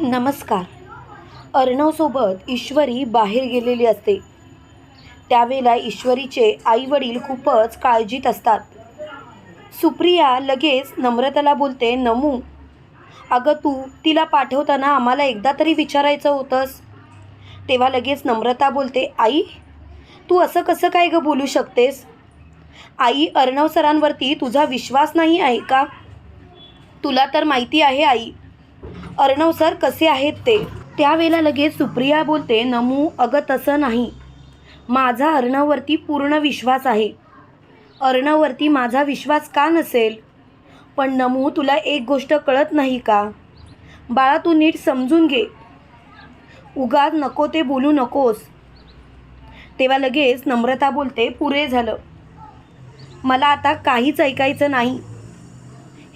नमस्कार. अर्णवसोबत ईश्वरी बाहेर गेलेली असते. त्यावेळेला ईश्वरीचे आईवडील खूपच काळजीत असतात. सुप्रिया लगेच नम्रताला बोलते नमू अगं तू तिला पाठवताना आम्हाला एकदा तरी विचारायचं होतंस. तेव्हा लगेच नम्रता बोलते आई तू असं कसं काय गं बोलू शकतेस? आई अर्णव सरांवरती तुझा विश्वास नाही आहे का? तुला तर माहिती आहे आई अर्णव सर कसे आहेत ते? त्यावेळेला लगेच सुप्रिया बोलते नमू अगं तसं नाही. माझा अर्णववरती पूर्ण विश्वास आहे. अर्णववरती माझा विश्वास का नसेल? पण नमू तुला एक गोष्ट कळत नाही का? बाळा तू नीट समजून घे. उगाच नको ते बोलू नकोस. तेव्हा लगेच नम्रता बोलते पुरे झालं. मला आता काहीच ऐकायचं नाही.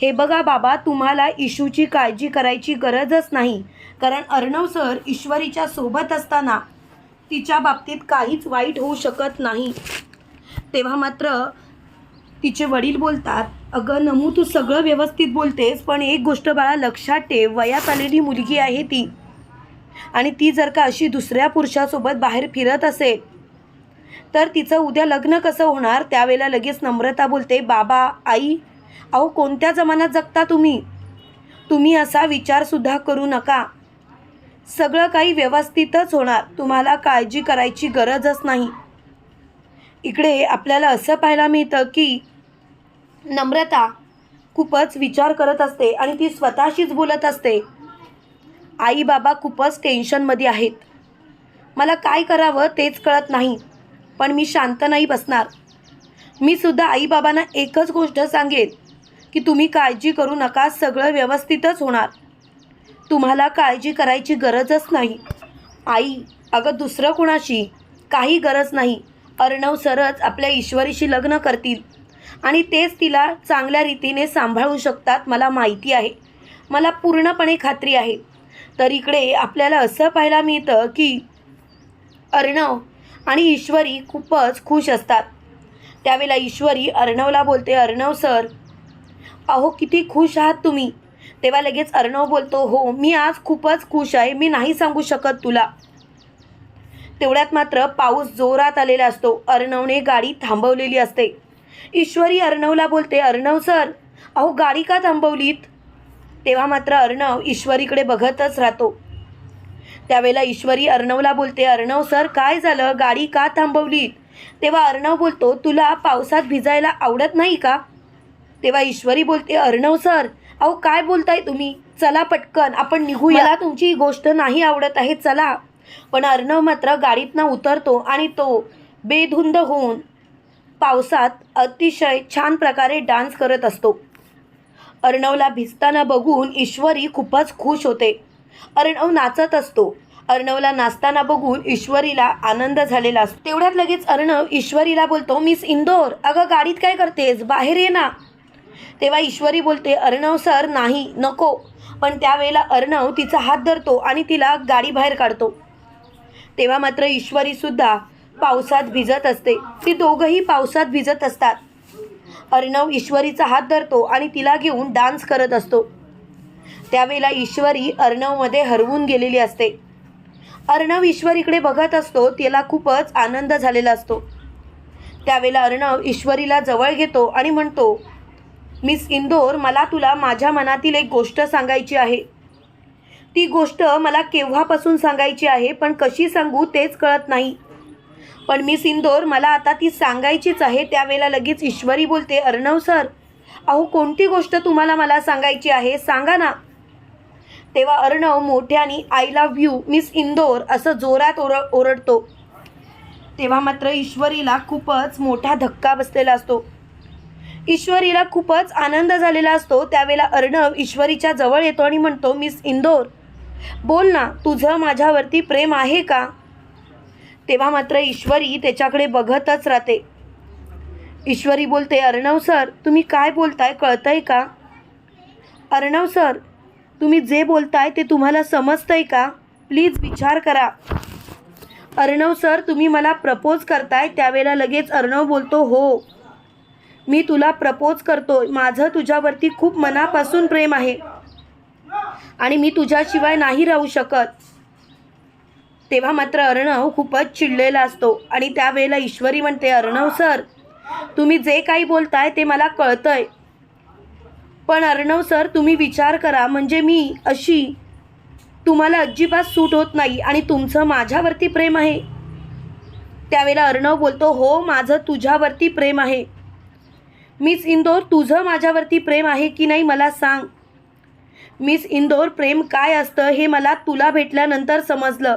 हे बघा बाबा तुम्हाला इशूची काळजी करायची गरजच नाही. कारण अर्णव सर ईश्वरीच्या सोबत असताना तिच्या बाबतीत काहीच वाईट होऊ शकत नाही. तेव्हा मात्र तिचे वडील बोलतात अगं नमू तू सगळं व्यवस्थित बोलतेस पण एक गोष्ट बाळा लक्षात ठेव वयात आलेली मुलगी आहे ती. आणि ती जर का अशी दुसऱ्या पुरुषासोबत बाहेर फिरत असेल तर तिचं उद्या लग्न कसं होणार? त्यावेळेला लगेच नम्रता बोलते बाबा आई अहो कोणत्या जमान्यात जगता तुम्ही? तुम्ही असा विचारसुद्धा करू नका. सगळं काही व्यवस्थितच होणार. तुम्हाला काळजी करायची गरजच नाही. इकडे आपल्याला असं पाहायला मिळतं की नम्रता खूपच विचार करत असते आणि ती स्वतःशीच बोलत असते. आई बाबा खूपच टेन्शनमध्ये आहेत. मला काय करावं तेच कळत नाही पण मी शांत नाही बसणार. मी सुद्धा आईबाबांना एकच गोष्ट सांगेन. की तुम्ही काळजी करू नका सगळं व्यवस्थितच होणार. तुम्हाला काळजी करायची गरजच नाही. आई अगं दुसरं कुणाशी? काही गरज नाही. अर्णव सरच आपल्या ईश्वरीशी लग्न करतील. आणि तेच तिला चांगल्या रीतीने सांभाळू शकतात मला माहिती आहे. मला पूर्णपणे खात्री आहे. तर इकडे आपल्याला असं पाहायला मिळतं की अर्णव आणि ईश्वरी खूपच खुश असतात. त्यावेळेला ईश्वरी अर्णवला बोलते अर्णव सर अहो किती खुश आहात तुम्ही. तेव्हा लगेच अर्णव बोलतो हो मी आज खूपच खुश आहे मी नाही सांगू शकत तुला. तेवढ्यात मात्र पाऊस जोरात आलेला असतो. अर्णवने गाडी थांबवलेली असते. ईश्वरी अर्णवला बोलते अर्णव सर अहो गाडी का थांबवलीत? तेव्हा मात्र अर्णव ईश्वरीकडे बघतच राहतो. त्यावेळेला ईश्वरी अर्णवला बोलते अर्णव सर काय झालं? गाडी का थांबवलीत? तेव्हा अर्णव बोलतो तुला पावसात भिजायला आवडत नाही का? तेव्हा ईश्वरी बोलते अर्णव सर अहो काय बोलताय तुम्ही? चला पटकन आपण निघूया. मला तुमची ही गोष्ट नाही आवडत आहे चला. पण अर्णव मात्र गाडीतनं उतरतो आणि तो बेधुंद होऊन पावसात अतिशय छान प्रकारे डान्स करत असतो. अर्णवला भिजताना बघून ईश्वरी खूपच खुश होते. अर्णव नाचत असतो. अर्णवला नाचताना बघून ईश्वरीला आनंद झालेला असतो. तेवढ्यात लगेच अर्णव ईश्वरीला बोलतो मिस इंदोर अगं गाडीत काय करतेस? बाहेर ये ना. तेव्हा ईश्वरी बोलते अर्णव सर नाही नको. पण त्यावेळेला अर्णव तिचा हात धरतो आणि तिला गाडी बाहेर काढतो. तेव्हा मात्र ईश्वरीसुद्धा पावसात भिजत असते. ती दोघंही पावसात भिजत असतात. अर्णव ईश्वरीचा हात धरतो आणि तिला घेऊन डान्स करत असतो. त्यावेळेला ईश्वरी अर्णवमध्ये हरवून गेलेली असते. अर्णव ईश्वरीकडे बघत असतो तिला खूपच आनंद झालेला असतो. त्यावेळेला अर्णव ईश्वरीला जवळ घेतो आणि म्हणतो मिस इंदोर मला तुला माझ्या मनातील एक गोष्ट सांगायची आहे. ती गोष्ट मला केव्हापासून सांगायची आहे पण कशी सांगू तेच कळत नाही. पण मिस इंदोर मला आता ती सांगायचीच आहे त्यावेळेला लगेच ईश्वरी बोलते अर्णव सर अहो कोणती गोष्ट तुम्हाला मला सांगायची आहे सांगा ना. तेव्हा अर्णव मोठ्याने I love you miss Indore असं जोरात ओर ओरडतो. तेव्हा मात्र ईश्वरीला खूपच मोठा धक्का बसलेला असतो. ईश्वरीला खूपच आनंद झालेला असतो. त्यावेळेला अर्णव ईश्वरीच्या जवळ येतो आणि म्हणतो मिस इंदोर बोल ना तुझं माझ्यावरती प्रेम आहे का? तेव्हा मात्र ईश्वरी त्याच्याकडे बघतच राहते. ईश्वरी बोलते अर्णव सर तुम्ही काय बोलताय कळतंय का? अर्णव सर तुम्ही जे बोलताय ते तुम्हाला समजतंय का? प्लीज विचार करा. अर्णव सर तुम्ही मला प्रपोज करताय. त्यावेळेला लगेच अर्णव बोलतो हो मी तुला प्रपोज करतो माझं तुझ्यावरती खूप मनापासून प्रेम आहे. आणि मी तुझ्याशिवाय नाही राहू शकत. तेव्हा मात्र अर्णव खूपच चिडलेला असतो. आणि त्यावेळेला ईश्वरी म्हणते अर्णव सर तुम्ही जे काही बोलताय ते मला कळतंय. पण अर्णव सर तुम्ही विचार करा. म्हणजे मी अशी तुम्हाला अजिबात सूट होत नाही आणि तुमचं माझ्यावरती प्रेम आहे. त्यावेळेला अर्णव बोलतो हो माझं तुझ्यावरती प्रेम आहे. मिस इंदोर तुझं माझ्यावरती प्रेम आहे की नाही मला सांग. मिस इंदोर प्रेम काय असतं हे मला तुला भेटल्यानंतर समजलं.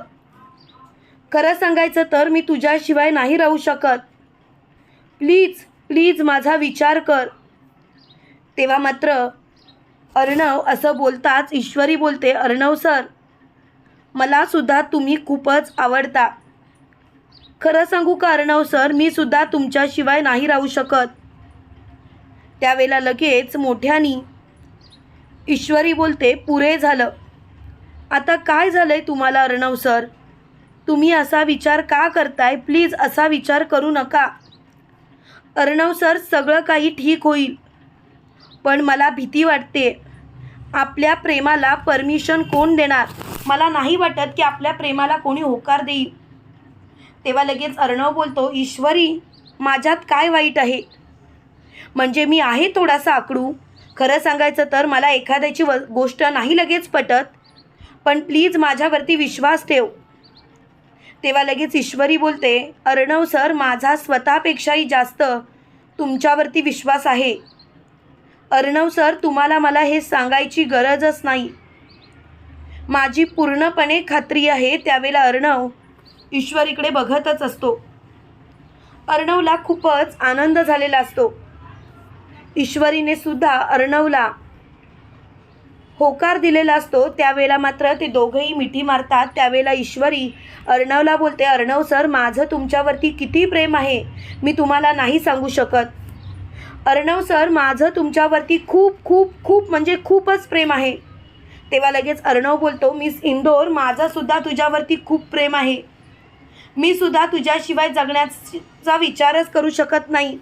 खरं सांगायचं तर मी तुझ्याशिवाय नाही राहू शकत. प्लीज प्लीज माझा विचार कर. तेव्हा मात्र अर्णव असं बोलताच ईश्वरी बोलते अर्णव सर मला सुद्धा तुम्ही खूपच आवडता. खरं सांगू का अर्णव सर मी सुद्धा तुमच्याशिवाय नाही राहू शकत. त्यावेळेला लगेच मोठ्यानी ईश्वरी बोलते पुरे झालं. आता काय झालं आहे तुम्हाला अर्णव सर? तुम्ही असा विचार का करताय? प्लीज असा विचार करू नका. अर्णव सर सगळं काही ठीक होईल. पण मला भीती वाटते. आपल्या प्रेमाला परमिशन कोण देणार? मला नाही वाटत की आपल्या प्रेमाला कोणी होकार देईल. तेव्हा लगेच अर्णव बोलतो ईश्वरी माझ्यात काय वाईट आहे? म्हणजे मी आहे थोडासा आकडू. खरं सांगायचं तर मला एखाद्याची व गोष्ट नाही लगेच पटत. पण प्लीज माझ्यावरती विश्वास ठेव. तेव्हा लगेच ईश्वरी बोलते अर्णव सर माझा स्वतःपेक्षाही जास्त तुमच्यावरती विश्वास आहे. अर्णव सर तुम्हाला मला हे सांगायची गरजच नाही. माझी पूर्णपणे खात्री आहे त्यावेळेला अर्णव ईश्वरीकडे बघतच असतो. अर्णवला खूपच आनंद झालेला असतो. ईश्वरीने सुद्धा अर्णवला होकार दिलेला असतो. त्यावेळेला मात्र ते दोघंही मिठी मारतात. त्यावेळेला ईश्वरी अर्णवला बोलते अर्णव सर माझं तुमच्यावरती किती प्रेम आहे? मी तुम्हाला नाही सांगू शकत. अर्णव सर माझं तुमच्यावरती खूप खूप खूप म्हणजे खूपच प्रेम आहे. तेव्हा लगेच अर्णव बोलतो मिस इंदोर माझंसुद्धा तुझ्यावरती खूप प्रेम आहे. मी सुद्धा तुझ्याशिवाय जगण्याचा विचारच करू शकत नाही.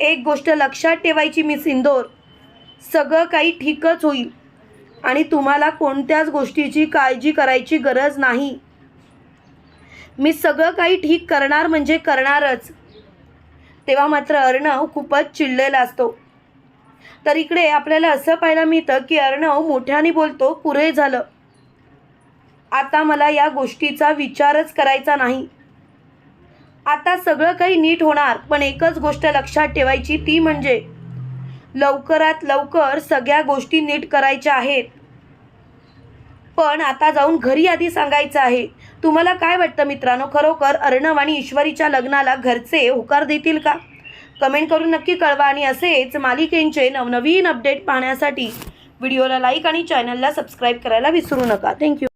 एक गोष्ट लक्षात ठेवायची मिस इंदोर. सगळं काही ठीकच होईल. आणि तुम्हाला कोणत्याच गोष्टीची काळजी करायची गरज नाही. मी सगळं काही ठीक करणार म्हणजे करणारच. तेव्हा मात्र अर्णव खूपच चिडलेला असतो. तर इकडे आपल्याला असं पाहायला मिळतं की अर्णव मोठ्याने बोलतो पुरे झालं. आता मला या गोष्टीचा विचारच करायचा नाही. आता सगळं काही नीट होणार पण एकच गोष्ट लक्षात ठेवायची ती म्हणजे लवकरात लवकर सगळ्या गोष्टी नीट करायच्या आहेत. पण आता जाऊन घरी आधी सांगायचं आहे. तुम्हाला काय वाटतं मित्रांनो? खरोखर अर्णव आणि ईश्वरीच्या लग्नाला घरचे होकार देतील का? कमेंट करून नक्की कळवा आणि असेच मालिकेंचे नवनवीन अपडेट पाहण्यासाठी व्हिडिओला लाईक आणि चॅनलला सबस्क्राईब करायला विसरू नका. थँक्यू.